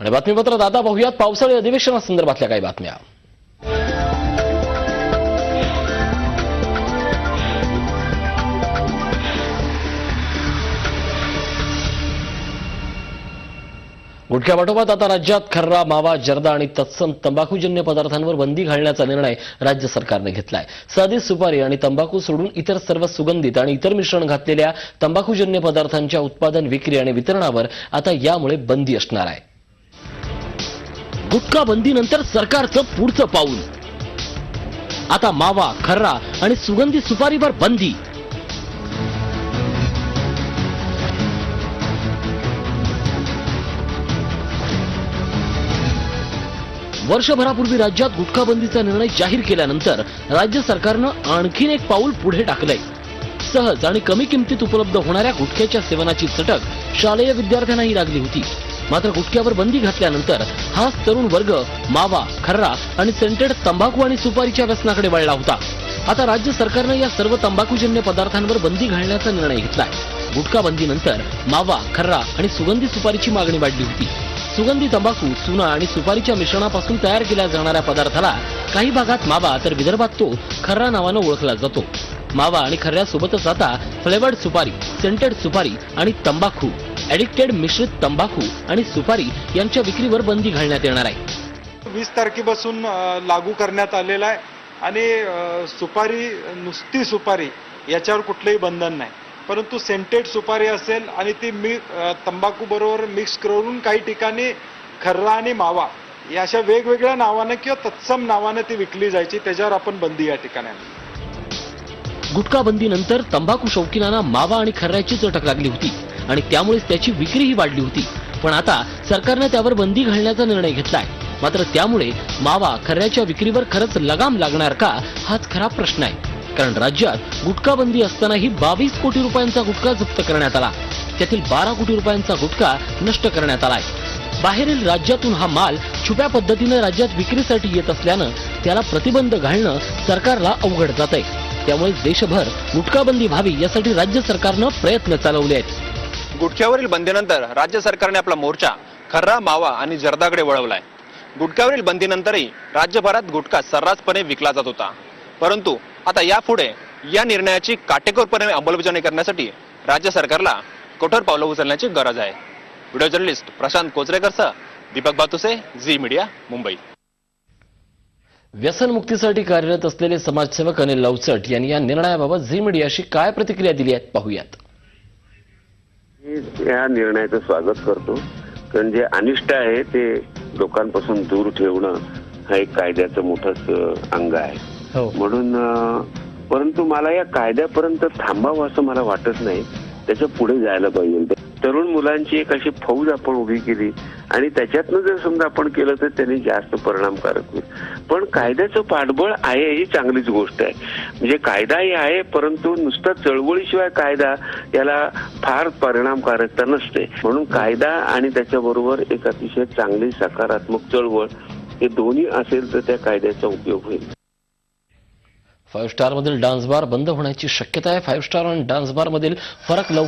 आणि बातमीपत्रात आता पाहूयात पावसाळी अधिवेशनासंदर्भातल्या काही बातम्या. गुटख्यापाठोपाठ आता राज्यात खर्रा मावा जर्दा आणि तत्सम तंबाखूजन्य पदार्थांवर बंदी घालण्याचा निर्णय राज्य सरकारने घेतलाय. साधी सुपारी आणि तंबाखू सोडून इतर सर्व सुगंधित आणि इतर मिश्रण घातलेल्या तंबाखूजन्य पदार्थांच्या उत्पादन विक्री आणि वितरणावर आता यामुळे बंदी असणार आहे. गुटखा बंदीनंतर सरकारचं पुढचं पाऊल. आता मावा खर्रा आणि सुगंधी सुपारीवर बंदी. वर्षभरापूर्वी राज्यात गुटखा बंदीचा निर्णय जाहीर केल्यानंतर राज्य सरकारनं आणखीन एक पाऊल पुढे टाकलंय. सहज आणि कमी किमतीत उपलब्ध होणाऱ्या गुटख्याच्या सेवनाची चटक शालेय विद्यार्थ्यांनाही लागली होती. मात्र गुटख्यावर बंदी घातल्यानंतर हाच तरुण वर्ग मावा खर्रा आणि सेंटेड तंबाखू आणि सुपारीच्या व्यसनाकडे वळला होता. आता राज्य सरकारनं या सर्व तंबाखूजन्य पदार्थांवर बंदी घालण्याचा निर्णय घेतलाय. गुटखा बंदीनंतर मावा खर्रा आणि सुगंधी सुपारीची मागणी वाढली होती. सुगंधी तंबाखू चुना आणि सुपारीच्या मिश्रणापासून तयार केल्या जाणाऱ्या पदार्थाला काही भागात मावा तर विदर्भात तो खर्रा नावानं ओळखला जातो. मावा आणि खर्ऱ्यासोबतच आता फ्लेवर्ड सुपारी सेंटेड सुपारी आणि तंबाखू ऍडिक्टेड मिश्रित तंबाखू आणि सुपारी यांच्या विक्रीवर बंदी घालण्यात येणार आहे. वीस तारखेपासून लागू करण्यात आलेला आहे. आणि सुपारी नुसती सुपारी याच्यावर कुठलंही बंधन नाही. परंतु सेंटेड सुपारी असेल आणि ती मी तंबाखू बरोबर मिक्स करून काही ठिकाणी खर्रा आणि मावा या अशा वेगवेगळ्या नावानं किंवा तत्सम नावानं ती विकली जायची. त्याच्यावर आपण बंदी या ठिकाणी गुटखा बंदीनंतर तंबाखू शौकीनांना मावा आणि खर्ऱ्याची चटक लागली होती. आणि त्यामुळेच त्याची विक्रीही वाढली होती. पण आता सरकारनं त्यावर बंदी घालण्याचा निर्णय घेतलाय. मात्र त्यामुळे मावा खऱ्याच्या विक्रीवर खरंच लगाम लागणार का हाच खरा प्रश्न आहे. कारण राज्यात गुटखा बंदी असतानाही बावीस कोटी रुपयांचा गुटखा जप्त करण्यात आला. त्यातील बारा कोटी रुपयांचा गुटखा नष्ट करण्यात आलाय. बाहेरील राज्यातून हा माल छुप्या पद्धतीनं राज्यात विक्रीसाठी येत असल्यानं त्याला प्रतिबंध घालणं सरकारला अवघड जात आहे त्यामुळे देशभर गुटखाबंदी व्हावी यासाठी राज्य सरकारनं प्रयत्न चालवले आहेत. गुटख्यावरील बंदीनंतर राज्य सरकारने आपला मोर्चा खर्रा मावा आणि जर्दाकडे वळवलाय. गुटख्यावरील बंदीनंतरही राज्यभरात गुटखा सर्रासपणे विकला जात होता. परंतु आता यापुढे या निर्णयाची काटेकोरपणे अंमलबजावणी करण्यासाठी राज्य सरकारला कठोर पावलं उचलण्याची गरज आहे. व्हिडिओ जर्नलिस्ट प्रशांत कोचरेकरसह दीपक बातुसे झी मीडिया मुंबई. व्यसनमुक्तीसाठी कार्यरत असलेले समाजसेवक अनिल लवचट यांनी या निर्णयाबाबत झी मीडियाशी काय प्रतिक्रिया दिली आहे पाहूयात. मी या निर्णयाचं स्वागत करतो. कारण जे अनिष्ट आहे ते लोकांपासून दूर ठेवणं हा एक कायद्याचं मोठंच अंग आहे. हो. म्हणून परंतु मला या कायद्यापर्यंत थांबावं असं मला वाटत नाही. त्याच्या पुढे जायला पाहिजे. तरुण मुलांची एक अशी फौज आपण उभी केली आणि त्याच्यातनं जर समजा आपण केलं तर त्यांनी जास्त परिणामकारक होईल. पण कायद्याचं पाठबळ आहे ही चांगलीच गोष्ट आहे. म्हणजे कायदाही आहे परंतु नुसता चळवळीशिवाय कायदा याला फार परिणामकारकता नसते. म्हणून कायदा आणि त्याच्याबरोबर एक अतिशय चांगली सकारात्मक चळवळ हे दोन्ही असेल तर त्या कायद्याचा उपयोग होईल. फाईव्ह स्टारमधील डान्स बार बंद होण्याची शक्यता आहे. फाईव्ह स्टार आणि डान्स बारमधील फरक लवकर